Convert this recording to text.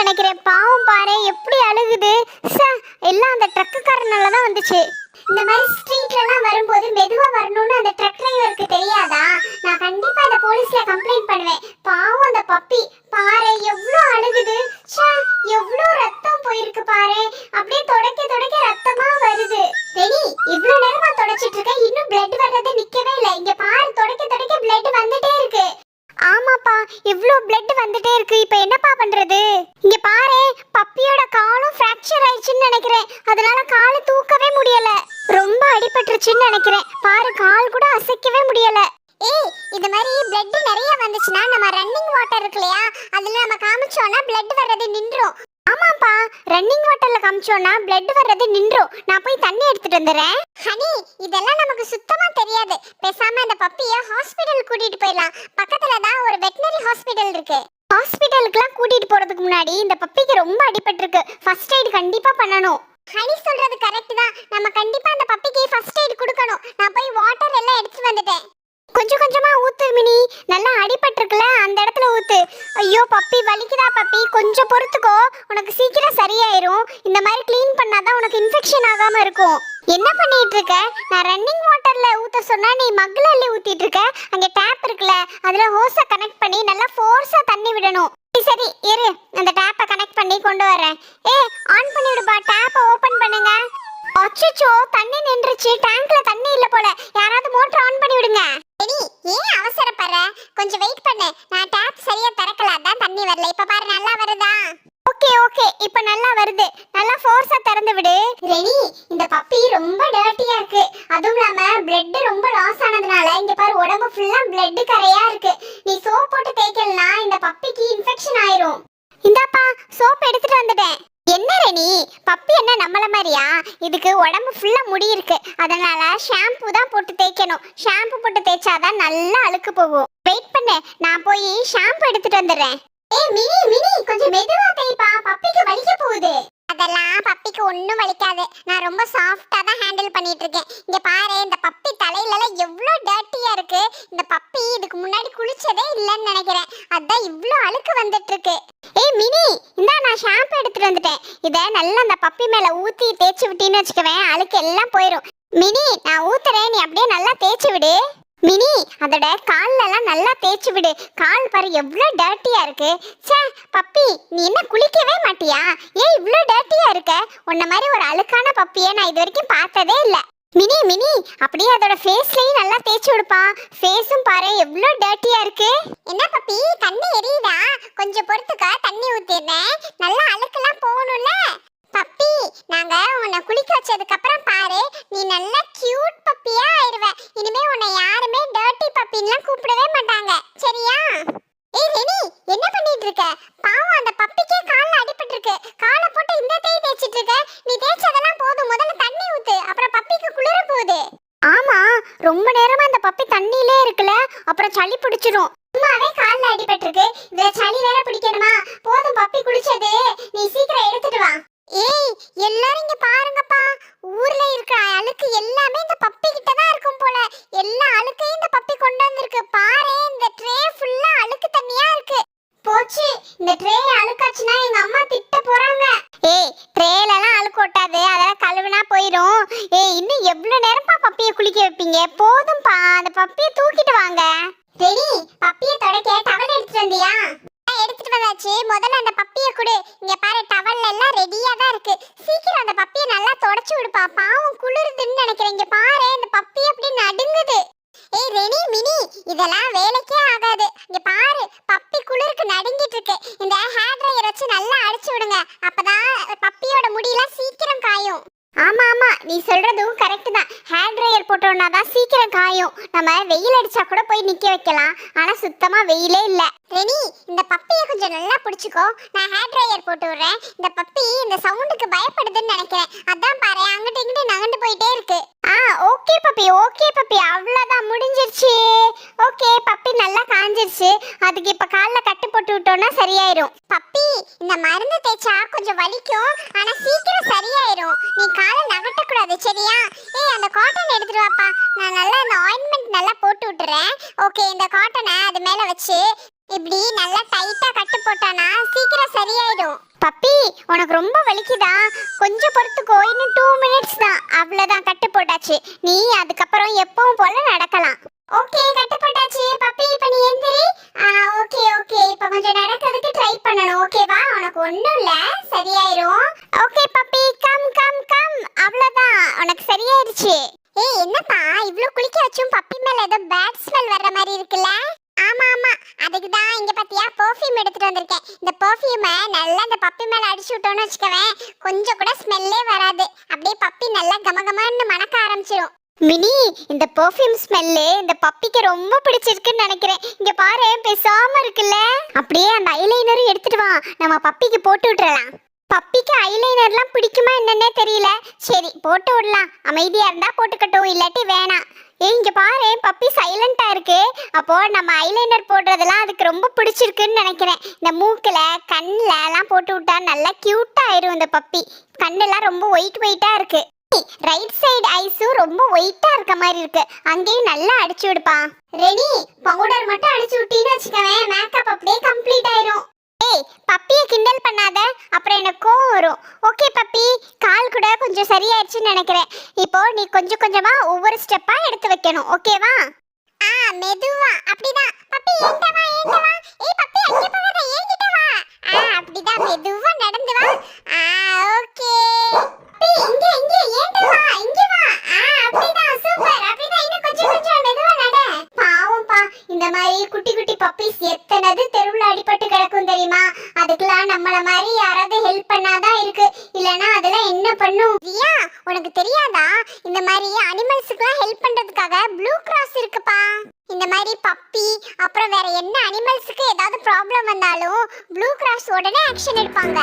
நினைக்கிறேன். பாவம் பாரு எப்படி அழுகுது? எல்லாம் அந்த ட்ரக்குக்காரனால தான் வந்துச்சு. இந்த மாதிரி ஸ்ட்ரீட்லலாம் வரும்போது மெதுவா வரணும்னு அந்த ட்ரக் டிரைவருக்கு தெரியாதா? நான் கண்டிப்பா அந்த போலீஸ்ல கம்ப்ளைண்ட் பண்ணுவேன். பாவம் அந்த பப்பி பாரு எவ்வளவு அழுகுது ச்சே எவ்வளவு ரத்தம் போயிருக்கு பாரு அப்படியே தொடக்க தொடக்க ரத்தமா வருது ரெடி இவ்ளோ நேரமா தொடச்சிட்டு இருக்க இன்னும் பிளட் வர்றது நிக்கவே இல்ல இங்க பாரு தொடக்க தொடக்க பிளட் வந்துட்டே இருக்கு ஆமாப்பா இவ்ளோ பிளட் வந்துட்டே இருக்கு இப்போ என்னப்பா பண்றது இங்க பாரு பப்பியோட காலும் ஃப்ராக்சர் ஆயிடுச்சுன்னு நினைக்கிறேன். அதனால காலை தூக்கவே முடியல. ரொம்ப அடிபட்டுருச்சுன்னு நினைக்கிறேன். பாரு கால் கூட அசைக்கவே முடியல. ஏய் இது மாதிரி பிளட் நிறைய வந்துச்சுன்னா நம்ம ரன்னிங் வாட்டர் இருக்கு இல்லையா? அதுல நம்ம காமிச்சோம்னா பிளட் வர்றது நின்றோம். ஆமாப்பா ரன்னிங் வாட்டர்ல காமிச்சோம்னா பிளட் வர்றது நின்றோம். நான் போய் தண்ணி எடுத்துட்டு வந்துடுறேன். ஹனி இதெல்லாம் நமக்கு சுத்தமா தெரியாது. பேசாம அந்த பப்பிய ஹாஸ்பிடல் கூட்டிட்டு போயிடலாம். பக்கத்துல தான் ஒரு வெட்டினரி ஹாஸ்பிடல் இருக்கு. ஹாஸ்பிட்டலுக்குலாம் கூட்டிட்டு போறதுக்கு முன்னாடி இந்த பப்பிக்கு ரொம்ப அடிபட்டிருக்கு. ஃபர்ஸ்ட் எய்ட் கண்டிப்பா பண்ணணும். ஹனி சொல்றது கரெக்ட் தான். நம்ம கண்டிப்பா அந்த பப்பிக்கு ஃபர்ஸ்ட் எய்ட் கொடுக்கணும். நான் போய் வாட்டர் எல்லாம் எடுத்து வந்துட்டேன். கொஞ்சம் கொஞ்சமா ஊத்து மினி. நல்லா அடிபட்டிருக்குல அந்த இடத்துல ஊத்து. ஐயோ பப்பி வலிக்குதா பப்பி? கொஞ்சம் பொறுத்துக்கோ. உனக்கு சீக்கிரம் சரியாயிரும். இந்த மாதிரி க்ளீன் பண்ணாதான் உனக்கு இன்ஃபெக்ஷன் ஆகாம இருக்கும். என்ன பண்ணிட்டு இருக்க நான் ரன்னிங் வாட்டர்ல ஊத்த சொன்னா நீ மக்ல அள்ளி ஊத்திட்டு இருக்க அங்க டேப் இருக்குல்ல அதுல ஹோஸ கனெக்ட் பண்ணி நல்லா ஃபோர்ஸா தண்ணி விடணும். சரி, இரு. அந்த டேப்பை கனெக்ட் பண்ணி கொண்டு வரேன் ஏ ஆன் பண்ணி விடுப்பா டேப்பை ஓபன் பண்ணுங்க. அச்சச்சோ தண்ணி நின்றுச்சு. டேங்க்ல தண்ணி இல்ல போல. யாராவது மோட்டர் ஆன் பண்ணி விடுங்க சரி ஏன் அவசரப்படுற? கொஞ்சம் வெயிட் பண்ணு. நான் டேப் சரியா திறக்கல. அதான் தண்ணி வரல. இப்ப பாரு நல்லா வருதா? Okay okay. இப்ப நல்லா வருது. நல்லா ஃபோர்ஸா திறந்து விடு. ரெடி இந்த பப்பி ரொம்ப டர்ட்டியா இருக்கு. அதுவும் இல்லாம பிளட் ரொம்ப லாஸ் ஆனதுனால இங்க பாரு உடம்பு ஃபுல்லா பிளட் கரையா இருக்கு. நீ சோப் போட்டு தேய்க்கலனா இந்த பப்பிக்கு இன்ஃபெக்ஷன் ஆயிரும். இந்தாப்பா சோப் எடுத்துட்டு வந்துட்டேன். என்ன ரெனி? பப்பி என்ன நம்மள மாதிரியா? இதுக்கு உடம்பு ஃபுல்லா முடி இருக்கு. அதனால ஷாம்பு தான் போட்டு தேய்க்கணும். ஷாம்பு போட்டு தேய்ச்சாதான் நல்லா அழுக்கு போகும். வெயிட் பண்ணு. நான் போய் ஷாம்பு எடுத்துட்டு வந்துடுறேன். ஏய் மினி மினி கொஞ்சம் மெதுவா தேய்ப்பா. பப்பிக்கு வலிக்க போகுது. அதெல்லாம் பப்பிக்கு ஒன்றும் வலிக்காது. நான் ரொம்ப சாஃப்டா தான் ஹேண்டில் பண்ணிட்டு இருக்கேன் இங்க பாரு இந்த பப்பி தலையில எல்லாம் எவ்வளோ டர்ட்டியா இருக்கு. இந்த பப்பி இதுக்கு முன்னாடி குளிச்சதே இல்லைன்னு நினைக்கிறேன். அதான் இவ்வளோ அழுக்கு வந்துட்டு இருக்கு ஏய் மினி இந்தா நான் ஷாம்பு எடுத்துட்டு வந்துட்டேன். இதை நல்லா அந்த பப்பி மேல ஊத்தி தேய்ச்சி விட்டீன்னு வச்சுக்கவேன். அழுக்கு எல்லாம் போயிடும் மினி நான் ஊத்துறேன். நீ அப்படியே நல்லா தேய்ச்சி விடு. மினி அதோட கால்ல எல்லாம் நல்லா தேய்ச்சி விடு. கால் பாரு எவ்வளோ டர்ட்டியா இருக்கு. ச்சே பப்பி நீ என்ன குளிக்கவே மாட்டியா? ஏன் இவ்வளோ டர்ட்டியா இருக்க? உன்ன மாதிரி ஒரு அழுக்கான பப்பியை நான் இது வரைக்கும் பார்த்ததே இல்லை. மினி மினி அப்படியே அதோட ஃபேஸ்லயும் நல்லா தேய்ச்சி விடுப்பா. ஃபேஸும் பாரு எவ்வளோ டர்ட்டியா இருக்கு. என்ன பப்பி தண்ணி எரியுதா? கொஞ்சம் பொறுத்துக்கா தண்ணி ஊத்திடுறேன். நல்லா அழுக்கெல்லாம் போகணும்ல. பப்பி நாங்க உன்னை குளிக்க வச்சதுக்கு அப்புறம் பாரு நீ நல்ல கியூட் பப்பியா ஆயிருவ இனிமே உன்னை யாருமே டர்ட்டி பப்பின்லாம் கூப்பிடவே மாட்டாங்க சரியா ஏய் ரெனி என்ன பண்ணிட்டு இருக்க பாவம் அந்த பப்பிக்கே கால்ல அடிபட்டு இருக்கு காலை போட்டு இந்த தேய் தேய்ச்சிட்டு இருக்க நீ தேய்ச்சதெல்லாம் போதும் முதல்ல தண்ணி ஊத்து அப்புறம் பப்பிக்கு குளிர போகுது ஆமா ரொம்ப நேரமா அந்த பப்பி தண்ணியிலே இருக்குல்ல அப்புறம் சளி பிடிச்சிரும். சும்மாவே கால்ல அடிபட்டிருக்கு. இதுல சளி வேற பிடிக்கணுமா? போதும் பப்பி குடிச்சது நீ சீக்கிரம் எடுத்துட்டு வா. ஏய் எல்லாரும் இங்க பாருங்கப்பா. ஊர்ல இருக்கிற அழுக்கு எல்லாமே இந்த பப்பி கிட்ட தான் இருக்கும் போல எல்லா அழுக்கையும் இந்த பப்பி கொண்டு வந்திருக்கு பாரு இந்த ட்ரே ஃபுல்லா அழுக்கு தண்ணியா இருக்கு போச்சு இந்த ட்ரே அழுக்காச்சுன்னா எங்க அம்மா திட்ட போறாங்க ஏய் ட்ரேல எல்லாம் அழுக்கு ஒட்டாது அதெல்லாம் கழுவுனா ஏய் இன்னும் எவ்வளவு நேரம்ப்பா பப்பியை குளிக்க வைப்பீங்க? போதும்பா அந்த பப்பியை தூக்கிட்டு வாங்க. ரெடி பப்பியை தொடக்க டவல் எடுத்துட்டு வந்தியா? எடுத்துட்டு வந்தாச்சு. முதல்ல அந்த பப்பியை கொடு. இங்க பாரு டவல் எல்லாம் ரெடியா தான் இருக்கு. சீக்கிரம் அந்த பப்பியை நல்லா தொடச்சு விடுப்பா. பாவம் குளிருதுன்னு நினைக்கிறேன். இங்க பாரு இந்த பப்பி அப்படி நடுங்குது. ஏய் ரெனி மினி இதெல்லாம் வேலைக்கே ஆகாது இங்க பாரு பப்பி குளிருக்கு நடுங்கிட்டு இருக்கு இந்த ஹேர் ட்ரையர் வச்சு நல்லா அடிச்சு விடுங்க அப்பதான் பப்பியோட முடியெல்லாம் சீக்கிரம் காயும் ஆமா ஆமா நீ சொல்றதும் கரெக்ட் தான். ஹேர் ட்ரையர் போட்டோம்னா தான் சீக்கிரம் காயும். நம்ம வெயில் அடிச்சா கூட போய் நிக்க வைக்கலாம். ஆனா சுத்தமா வெயிலே இல்ல. ரெனி இந்த பப்பியை கொஞ்சம் நல்லா பிடிச்சிக்கோ. நான் ஹேர் ட்ரையர் போட்டு விடுறேன். இந்த பப்பி இந்த சவுண்டுக்கு பயப்படுதுன்னு நினைக்கிறேன். அதான் பாரு அங்கிட்ட இங்கிட்ட நகண்டு போயிட்டே இருக்கு. ஆ ஓகே பப்பி ஓகே பப்பி. அவ்வளோதான் முடிஞ்சிருச்சு. ஓகே பப்பி நல்லா காஞ்சிருச்சு. அதுக்கு இப்ப கால்ல கட்டு போட்டு விட்டோம்னா சரியாயிரும். பப்பி இந்த மருந்து தேய்ச்சா கொஞ்சம் வலிக்கும். ஆனா சீக்கிரம் சரியாயிரும். நீ காலை நகட்டக்கூடாது சரியா? ஏய் அந்த காட்டன் எடுத்துட்டு வாப்பா. நான் நல்லா இந்த ஆயின்மெண்ட் நல்லா போட்டு விட்டுறேன். ஓகே இந்த காட்டனை அது மேல வச்சு இப்படி நல்லா டைட்டா கட்டு போட்டானா சீக்கிரம் சரியாயிடும் பப்பி உனக்கு ரொம்ப வலிக்குதா? கொஞ்சம் பொறுத்துக்கோ. இன்னும் டூ மினிட்ஸ் தான். அவ்வளோதான் கட்டு போட்டாச்சு. நீ அதுக்கப்புறம் எப்பவும் போல நடக்கலாம். ஓகே கட்டு போட்டாச்சு பப்பி இப்போ நீ எந்திரி. ஓகே ஓகே இப்போ கொஞ்சம் நடக்கிறதுக்கு ட்ரை பண்ணணும். ஓகேவா உனக்கு ஒன்றும் இல்லை. சரியாயிரும். Okay puppy come come come அவ்வளோதான் உனக்கு சரியாயிருச்சு. ஏய் என்னப்பா? இவ்ளோ குளிக்க வச்சும் பப்பி மேல ஏதோ பேட் ஸ்மெல் வர்ற மாதிரி இருக்குல்ல? ஆமா ஆமா. அதுக்கு தான் இங்க பாத்தியா பெர்ஃப்யூம் எடுத்துட்டு வந்திருக்கேன். இந்த பெர்ஃப்யூமை நல்லா இந்த பப்பி மேல அடிச்சு விட்டோம்னு வச்சுக்கவேன். கொஞ்சம் கூட ஸ்மெல்லே வராது. அப்படியே பப்பி நல்லா கமகமன்னு மணக்க ஆரம்பிச்சிடும் மினி இந்த பெர்ஃப்யூம் ஸ்மெல்லு இந்த பப்பிக்கு ரொம்ப பிடிச்சிருக்குன்னு நினைக்கிறேன். இங்க பாரு பேசாம இருக்குல்ல? அப்படியே அந்த ஐலைனரும் எடுத்துட்டு வா. நம்ம பப்பிக்கு போட்டு விட்டுறலாம். பப்பிக்கு ஐலைனர்லாம் பிடிக்குமா என்னன்னே தெரியல. சரி போட்டு விடலாம். அமைதியா இருந்தா போட்டுக்கட்டும் இல்லாட்டி வேணாம். ஏ இங்க பாரு பப்பி சைலண்டா இருக்கு. அப்போ நம்ம ஐலைனர் போடுறதெல்லாம் அதுக்கு ரொம்ப பிடிச்சிருக்குன்னு நினைக்கிறேன். இந்த மூக்குல கண்ணுல எல்லாம் போட்டு விட்டா நல்லா கியூட்டா ஆயிரும் இந்த பப்பி. கண்ணெல்லாம் ரொம்ப ஒயிட் ஒயிட்டா இருக்கு. ரைட் சைடு ஐஸும் ரொம்ப ஒயிட்டா இருக்க மாதிரி இருக்கு. அங்கேயும் நல்லா அடிச்சு விடுப்பா. ரெடி பவுடர் மட்டும் அடிச்சு விட்டீன்னு வச்சுக்கவேன். மேக்கப் அப்படியே கம்ப்ளீட் ஆயிரும். ஏய் பப்பியை கிண்டல் பண்ணாத. அப்புறம் எனக்கு கோவம் வரும். ஓகே பப்பி கால் கூட கொஞ்சம் சரியாயிடுச்சுன்னு நினைக்கிறேன். இப்போ நீ கொஞ்சம் கொஞ்சமா ஒவ்வொரு ஸ்டெப்பா எடுத்து வைக்கணும். ஓகேவா ஆ மெதுவா. அப்படிதான். பப்பி என்கிட்ட வா என்கிட்ட வா? ஏய் பப்பி அங்க போகாத. என்கிட்ட வா. ஆ அப்படிதான். மெதுவா நடந்து வா. ஆ ஓகே பப்பி இங்க இங்க என்கிட்ட வா இங்க வா ஆ அப்படிதான் சூப்பர் அப்படிதான் இன்னும் கொஞ்சம் கொஞ்சம் மெதுவா நட பாவம்ப்பா இந்த மாதிரி குட்டி குட்டி பப்பீஸ் எத்தனது தெருவுல அடிபட்டு கிடக்கும் தெரியுமா? அதுக்கெல்லாம் நம்மள மாதிரி யாராவது ஹெல்ப் பண்ணாதான் இருக்கு. இல்லனா அதெல்லாம் என்ன பண்ணும்? ரியா உனக்கு தெரியாதா? இந்த மாதிரி அனிமல்ஸுக்குலாம் ஹெல்ப் பண்றதுக்காக ப்ளூ கிராஸ் இருக்குப்பா. இந்த மாதிரி பப்பி அப்புறம் வேற என்ன அனிமல்ஸுக்கு ஏதாவது ப்ராப்ளம் வந்தாலும் ப்ளூ கிராஸ் உடனே ஆக்ஷன் எடுப்பாங்க.